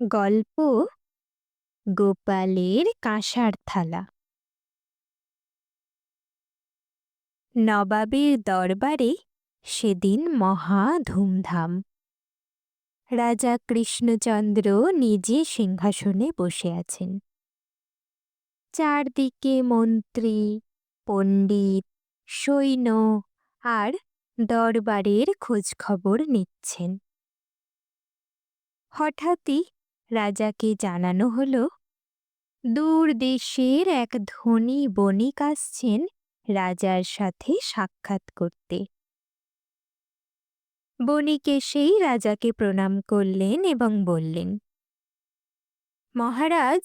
গল্প গোপালের কাঁসার থালা। নবাবের দরবারে সেদিন মহা ধুমধাম। রাজা কৃষ্ণচন্দ্র নিজে সিংহাসনে বসে আছেন। চারদিকে মন্ত্রী, পণ্ডিত, সৈন্য আর দরবারের খোঁজখবর নিচ্ছেন। হঠাৎই রাজাকে জানানো হলো, দূর দেশের এক ধনী বণিক আসছেন রাজার সাথে সাক্ষাৎ করতে। বণিক এসেই রাজাকে প্রণাম করলেন এবং বললেন, মহারাজ,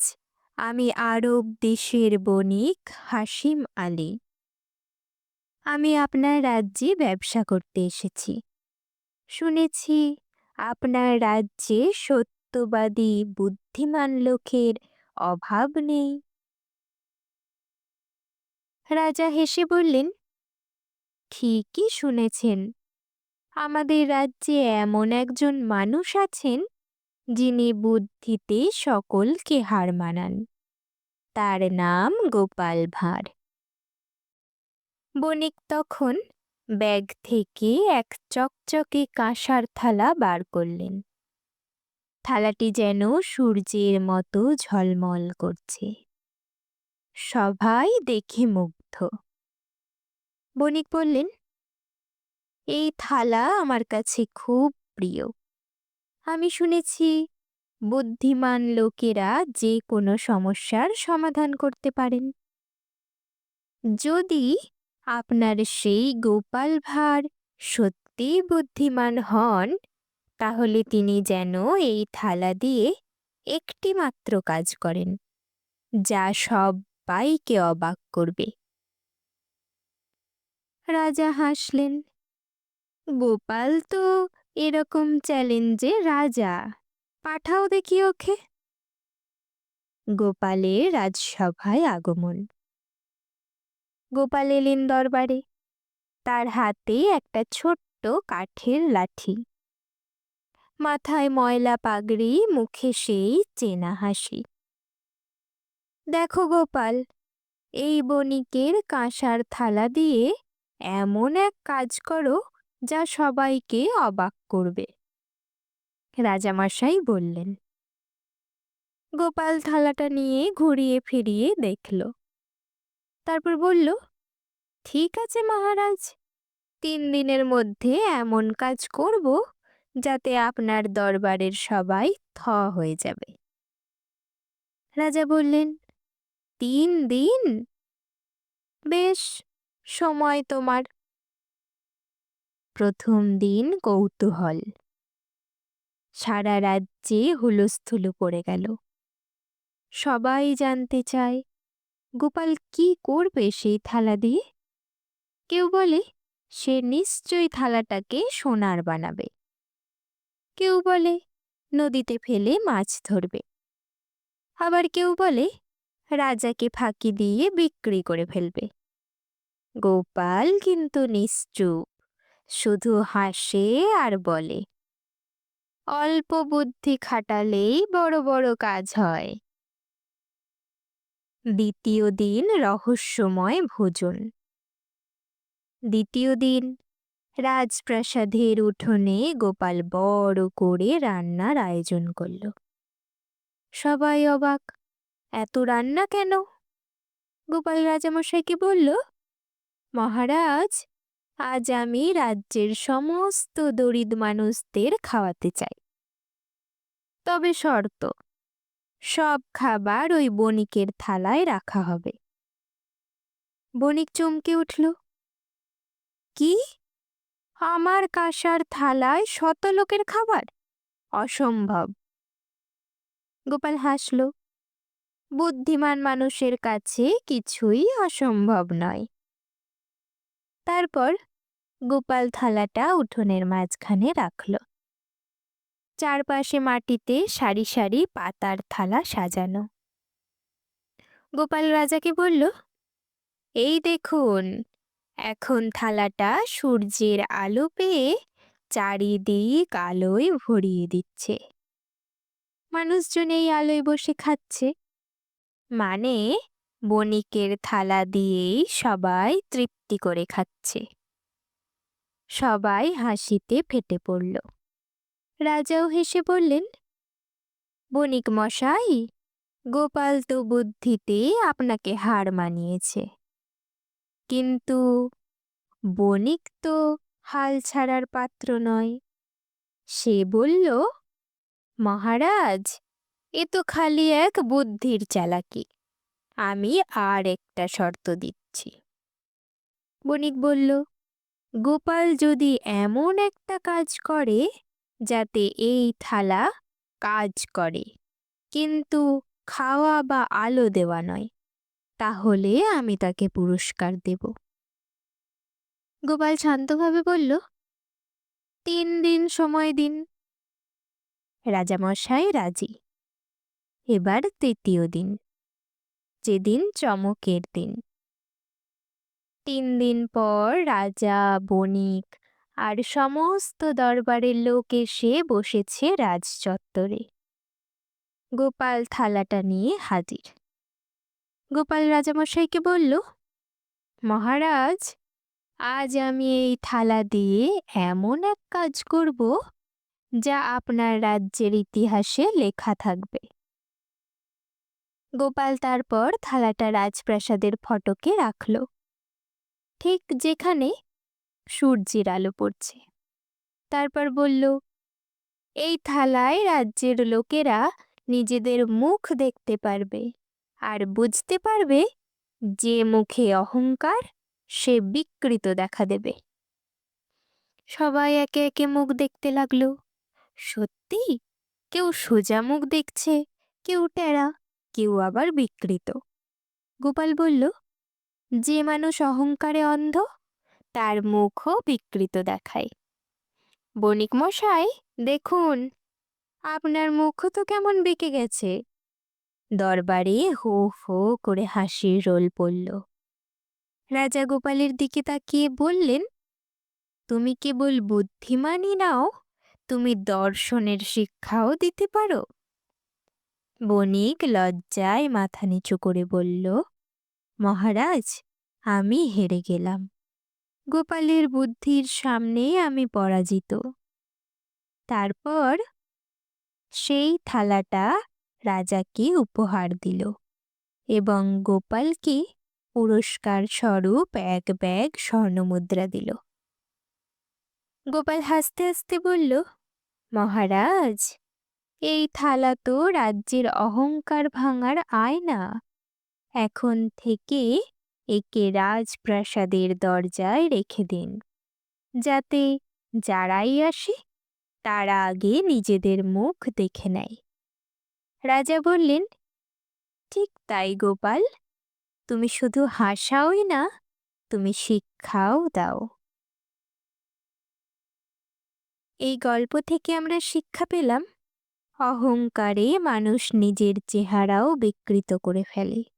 আমি আরব দেশের বণিক হাসিম আলী। আমি আপনার রাজ্যে ব্যবসা করতে এসেছি। শুনেছি আপনার রাজ্যে সত্যবাদী বুদ্ধিমান লোকের অভাব নেই। রাজা হেসে বললেন, ঠিকই শুনেছেন। আমাদের রাজ্যে এমন একজন মানুষ আছেন যিনি বুদ্ধিতে সকলকে হার মানান। তার নাম গোপাল ভাঁড়। বণিক তখন ব্যাগ থেকে এক চকচকে কাঁসার থালা বার করলেন। থালাটি যেন সূর্যের মতো ঝলমল করছে। সবাই দেখে মুগ্ধ। বণিক বললেন, এই থালা আমার কাছে খুব প্রিয়। আমি শুনেছি বুদ্ধিমান লোকেরা যে কোনো সমস্যার সমাধান করতে পারেন। যদি আপনার সেই গোপাল ভাঁড় সত্যি বুদ্ধিমান হন তাহলে তিনি যেন এই থালা দিয়ে একটি মাত্র কাজ করেন, যা সবাইকে অবাক করবে। রাজা হাসলেন, গোপাল তো এরকম চ্যালেঞ্জে রাজা, পাঠাও দেখি ওকে। গোপালের রাজসভায় আগমন। গোপাল এলেন দরবারে, তার হাতে একটা ছোট্ট কাঠের লাঠি। মাথায় ময়লা পাগড়ি, মুখে সেই চেনা হাসি। দেখো গোপাল, এই বণিকের কাঁসার থালা দিয়ে এমন এক কাজ করো যা সবাইকে অবাক করবে। রাজামশাই বললেন, গোপাল থালাটা নিয়ে ঘুরিয়ে ফিরিয়ে দেখল। তারপর বলল, ঠিক আছে মহারাজ, তিন দিনের মধ্যে এমন কাজ করব যাতে আপনার দরবারের সবাই থ হয়ে যাবে। রাজা বললেন, তিন দিন? বেশ, সময় তোমার। প্রথম দিন কৌতূহল। সারা রাজ্যে হুলস্থুলু পড়ে গেল। সবাই জানতে চায়, গোপাল কি করবে সেই থালা দিয়ে? কেউ বলে, সে নিশ্চয়ই থালাটাকে সোনার বানাবে। কেউ বলে, নদীতে ফেলে মাছ ধরবে। আবার কেউ বলে, রাজাকে ফাঁকি দিয়ে বিক্রি করে ফেলবে। গোপাল কিন্তু নিশ্চুপ, শুধু হাসে আর বলে, অল্প বুদ্ধি খাটালেই বড় বড় কাজ হয়। দ্বিতীয় দিন রহস্যময় ভোজন। দ্বিতীয় দিন রাজপ্রাসাদের উঠোনে গোপাল বড় করে রান্নার আয়োজন করল। সবাই অবাক, এত রান্না কেন? গোপাল রাজামশাইকে বলল? মহারাজ, আজ আমি রাজ্যের সমস্ত দরিদ মানুষদের খাওয়াতে চাই। তবে শর্ত, সব খাবার ওই বণিকের থালায় রাখা হবে। বণিক চমকে উঠল। কি? আমার কাঁসার থালায় শত লোকের খাবার? অসম্ভব। গোপাল হাসল, বুদ্ধিমান মানুষের কাছে কিছুই অসম্ভব নয়। তারপর গোপাল থালাটা উঠোনের মাঝখানে রাখল। চারপাশে মাটিতে সারি সারি পাতার থালা সাজানো। গোপাল রাজাকে বলল, এই দেখুন এখন থালাটা সূর্যের আলো পেয়ে চারিদিক আলোয় ভরিয়ে দিচ্ছে। মানুষজন এই আলোয় বসে খাচ্ছে। মানে বণিকের থালা দিয়েই সবাই তৃপ্তি করে খাচ্ছে। সবাই হাসিতে ফেটে পড়ল। রাজাও হেসে বললেন, বণিক মশাই, গোপাল তো বুদ্ধিতে আপনাকে হার মানিয়েছে। কিন্তু বণিক তো হাল ছাড়ার পাত্র নয়। সে বলল, মহারাজ, এ তো খালি এক বুদ্ধির চালাকি। আমি আর একটা শর্ত দিচ্ছি। বণিক বলল, গোপাল যদি এমন একটা কাজ করে যাতে এই থালা কাজ করে, কিন্তু খাওয়া বা আলো দেওয়া নয় তাহলে আমি তাকে পুরস্কার দেব। গোপাল শান্তভাবে বলল, তিন দিন সময় দিন। রাজামশাই রাজি। এবার তৃতীয় দিন। যেদিন চমকের দিন। তিন দিন পর রাজা, বণিক আর সমস্ত দরবারের লোক এসে বসেছে রাজ চত্বরে গোপাল থালাটা নিয়ে হাজির। গোপাল রাজামশাইকে বলল, মহারাজ, আজ আমি এই থালা দিয়ে এমন এক কাজ করব যা আপনার রাজ্যের ইতিহাসে লেখা থাকবে। গোপাল তারপর থালাটা রাজপ্রাসাদের ফটকে রাখল। ঠিক যেখানে সূর্যের আলো পড়ছে। তারপর বলল, এই থালায় রাজ্যের লোকেরা নিজেদের মুখ দেখতে পারবে। আর বুঝতে পারবে যে মুখে অহংকার সে বিকৃত দেখা দেবে। সবাই একে একে মুখ দেখতে লাগল। সত্যি? কেউ সোজা মুখ দেখছে, কেউ টেরা, কেউ আবার বিকৃত। গোপাল বলল, যে মানুষ অহংকারে অন্ধ, তার মুখও বিকৃত দেখায়। বণিক মশাই, দেখুন, আপনার মুখও তো কেমন বেঁকে গেছে। দরবারে হো হো করে হাসির রোল পড়ল। রাজা গোপালের দিকে তাকিয়ে বললেন, তুমি কেবল বুদ্ধিমানই নাও, তুমি দর্শনের শিক্ষাও দিতে পারো। বণিক লজ্জায় মাথা নিচু করে বলল, মহারাজ, আমি হেরে গেলাম। গোপালের বুদ্ধির সামনে আমি পরাজিত। তারপর সেই থালাটা রাজাকে উপহার দিল এবং গোপালকে পুরস্কার স্বরূপ এক ব্যাগ স্বর্ণমুদ্রা দিল। গোপাল হাসতে হাসতে বলল, মহারাজ, এই থালা তো রাজ্যের অহংকার ভাঙার আয়না। এখন থেকে একে রাজপ্রাসাদের দরজায় রেখে দিন। যাতে যারাই আসে, তারা আগে নিজেদের মুখ দেখে নেয়। রাজা বললেন, ঠিক তাই গোপাল, তুমি শুধু হাসাওই না, তুমি শিক্ষাও দাও। এই গল্প থেকে আমরা শিক্ষা পেলাম, অহংকারে মানুষ নিজের চেহারাও বিকৃত করে ফেলে।